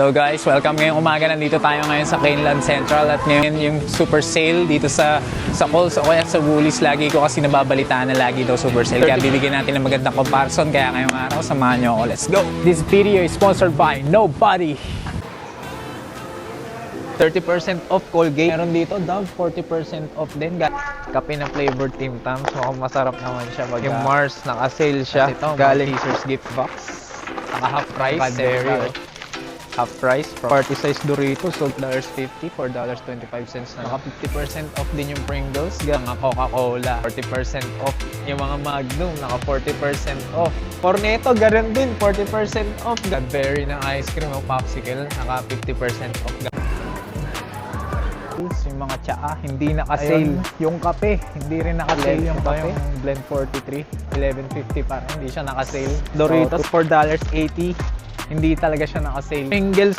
So guys, welcome ngayong umaga. Nandito tayo ngayon sa Caneland Central at ngayon yung super sale dito sa sa Coles o kaya sa Woolies. Lagi ko kasi nababalitaan na lagi daw super sale. Kaya bibigyan natin ng magandang comparison. Kaya ngayong araw, samahan nyo ako. Let's go! This video is sponsored by Nobody. 30% off Colgate. Meron dito, Dove, 40% off din. Kape na flavor Tim Tam. So, masarap naman siya. Pag, Yung Mars, naka-sale siya. Ito, Galing Maltesers gift box. Naka half price. Oh. Half price. Party size Doritos, so $1.50, $4.25 na. Naka 50% off din yung Pringles, mga Coca-Cola, 40% off. Yung mga Magnum, naka 40% off. Cornetto, ganun din, 40% off. Cadbury na ice cream o popsicle, naka 50% off. Yung mga tsaa, hindi naka-sale. Ayun. Yung kape, hindi rin naka-sale yung kape. yung Blend 43, 11.50 parang hindi siya naka-sale. Doritos, $4.80. Hindi talaga siya naka-sale. Pringles